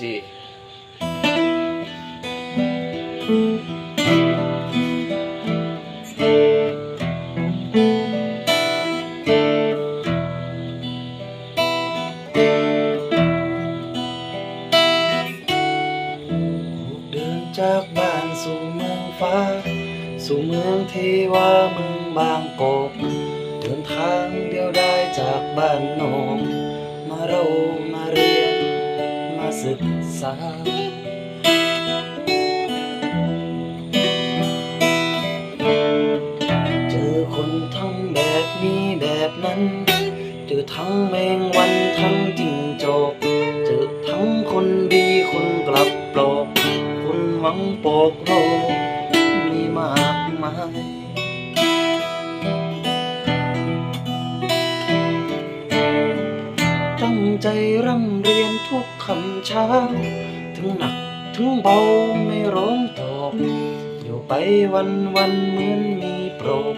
ทีเดินจากบ้านสู่เมืองฟ้า สู่เมืองเทวาเมืองบางกอกเดินทางเดียวได้จากบ้านนอกมาเรามาเรียนมา ศึกษา เจอคนทั้งแบบนี้แบบนั้น เจอทั้งแมงวันทั้งจิงจอกเจอทั้งคนดีคนกลับปลอกคนหวังปอกโลก ใจร่ำเรียนทุกคำเช้า ถึงหนักถึงเบาไม่ร้องตอบอยู่ไปวันวันเหมือนมีโปรก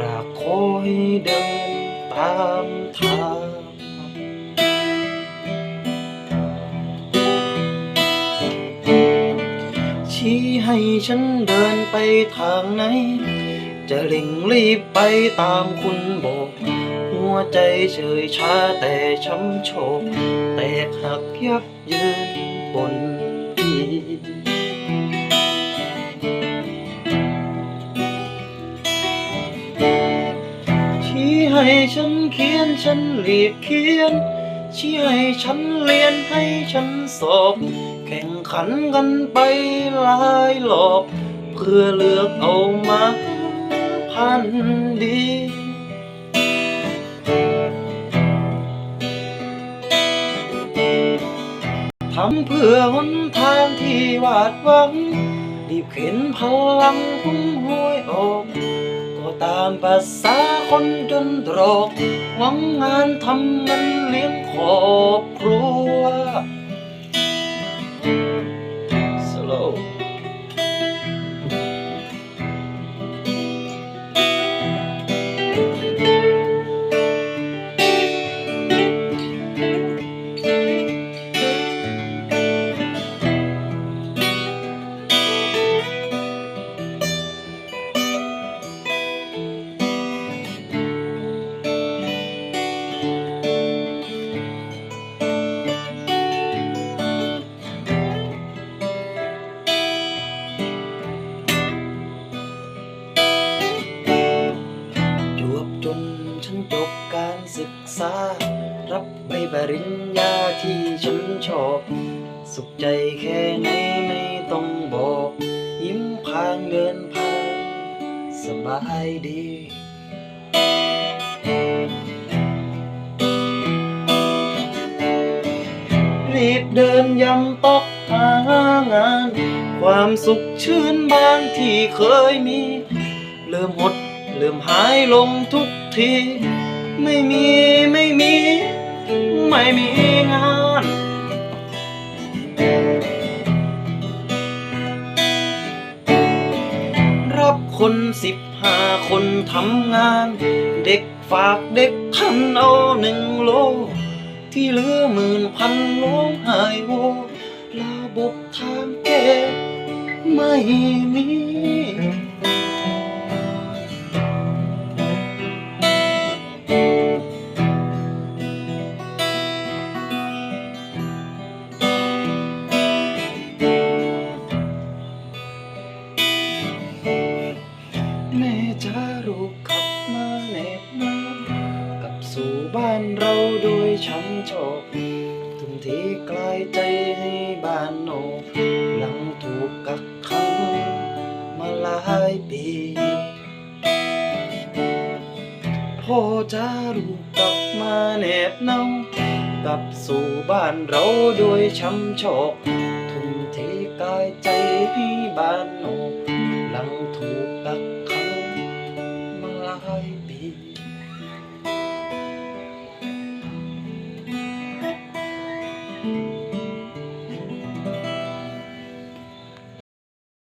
รากคอให้เดินตามทางชี้ให้ฉันเดินไปทางไหน จะเร่งรีบไปตามคุณบอก หัวใจเฉยชาแต่ช้ำโชกแตกหักยับเยินบนที่ชี้ให้ฉันเขียนฉันเรียกเขียน ชี้ให้ฉันเรียนให้ฉันสอบ แข่งขันกันไปหลายรอบ เพื่อเลือกเอามาพันดี ทำเพื่อหนทางที่วาดหวังรีบเข็นพลังพุ่งห้วยออก ก็ตามภาษาคนจนตรอก หวังงานทำเงินเลี้ยงครอบครัวา รับใบปริญญาที่ฉันชอบ สุขใจแค่ไหนไม่ต้องบอก ยิ้มพางเดินผ่าน สบายดีรีบเดินยำตอกหางาน ความสุขชื่นบางที่เคยมี เริ่มหด เริ่มหายลงทุกที ไม่มีไม่มี ไม่มีงาน รับคนสิบห้าคนทำงาน เด็กฝากเด็กพันเอาหนึ่งโล ที่เหลือหมื่นพันโลงหายโวระบบทางแก้ไม่มี ช้ำโชคทุ่มเทกลายใจให้บ้านโนหลังถูกกักขังมาหลายปีพ่อจะรูกกลับมาเหน็บเนากลับสู่บ้านเราโดยช้ำโชคทุ่มเทกายใจให้บ้านโนก